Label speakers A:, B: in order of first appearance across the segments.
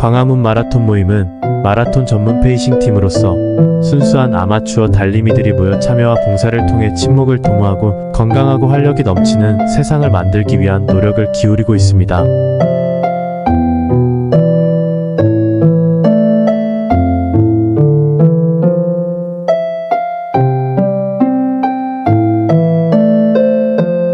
A: 광화문 마라톤 모임은 마라톤 전문 페이싱 팀으로서 순수한 아마추어 달리미들이 모여 참여와 봉사를 통해 친목을 도모하고 건강하고 활력이 넘치는 세상을 만들기 위한 노력을 기울이고 있습니다.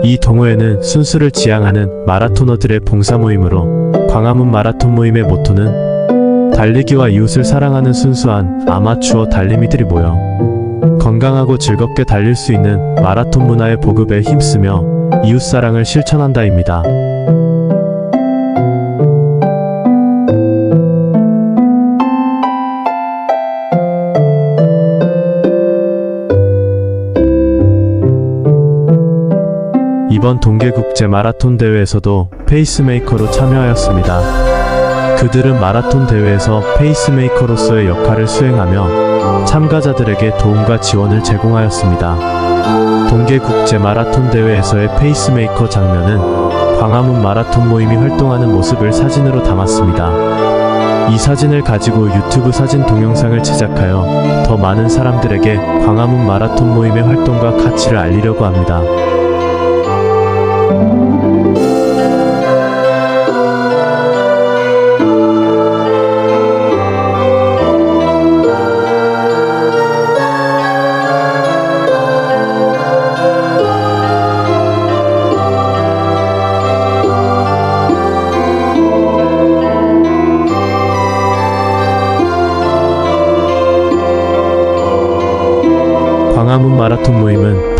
A: 이 동호회는 순수를 지향하는 마라토너들의 봉사 모임으로 광화문 마라톤 모임의 모토는 달리기와 이웃을 사랑하는 순수한 아마추어 달리미들이 모여 건강하고 즐겁게 달릴 수 있는 마라톤 문화의 보급에 힘쓰며 이웃 사랑을 실천한다입니다. 이번 동계국제 마라톤 대회에서도 페이스메이커로 참여하였습니다. 그들은 마라톤 대회에서 페이스메이커로서의 역할을 수행하며 참가자들에게 도움과 지원을 제공하였습니다. 동계국제 마라톤 대회에서의 페이스메이커 장면은 광화문 마라톤 모임이 활동하는 모습을 사진으로 담았습니다. 이 사진을 가지고 유튜브 사진 동영상을 제작하여 더 많은 사람들에게 광화문 마라톤 모임의 활동과 가치를 알리려고 합니다. 광화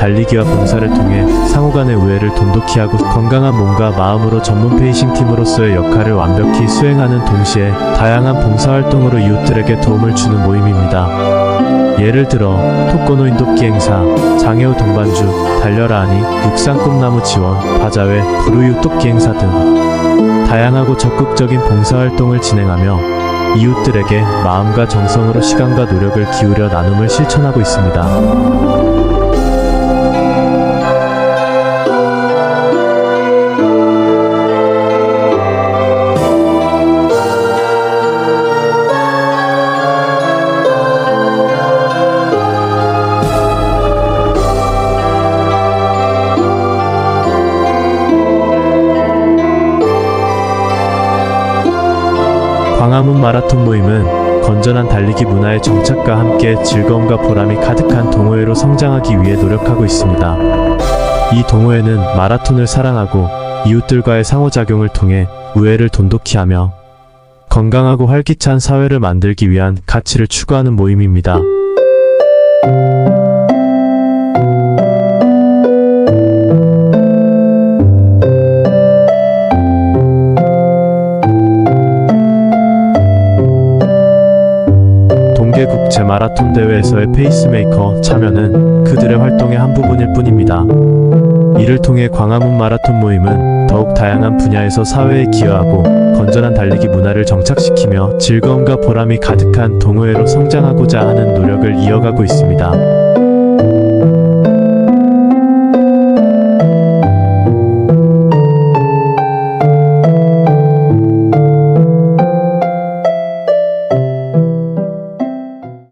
A: 달리기와 봉사를 통해 상호 간의 우애를 돈독히 하고 건강한 몸과 마음으로 전문 페이싱 팀으로서의 역할을 완벽히 수행하는 동시에 다양한 봉사활동으로 이웃들에게 도움을 주는 모임입니다. 예를 들어 토코노 인도끼 행사, 장애우 동반주, 달려라 하니, 육상 꿈나무 지원, 바자회, 부르유 토끼 행사 등 다양하고 적극적인 봉사활동을 진행하며 이웃들에게 마음과 정성으로 시간과 노력을 기울여 나눔을 실천하고 있습니다. 광화문 마라톤 모임은 건전한 달리기 문화의 정착과 함께 즐거움과 보람이 가득한 동호회로 성장하기 위해 노력하고 있습니다. 이 동호회는 마라톤을 사랑하고 이웃들과의 상호작용을 통해 우애를 돈독히 하며 건강하고 활기찬 사회를 만들기 위한 가치를 추구하는 모임입니다. 국제 마라톤 대회에서의 페이스메이커 참여는 그들의 활동의 한 부분일 뿐입니다. 이를 통해 광화문 마라톤 모임은 더욱 다양한 분야에서 사회에 기여하고 건전한 달리기 문화를 정착시키며 즐거움과 보람이 가득한 동호회로 성장하고자 하는 노력을 이어가고 있습니다.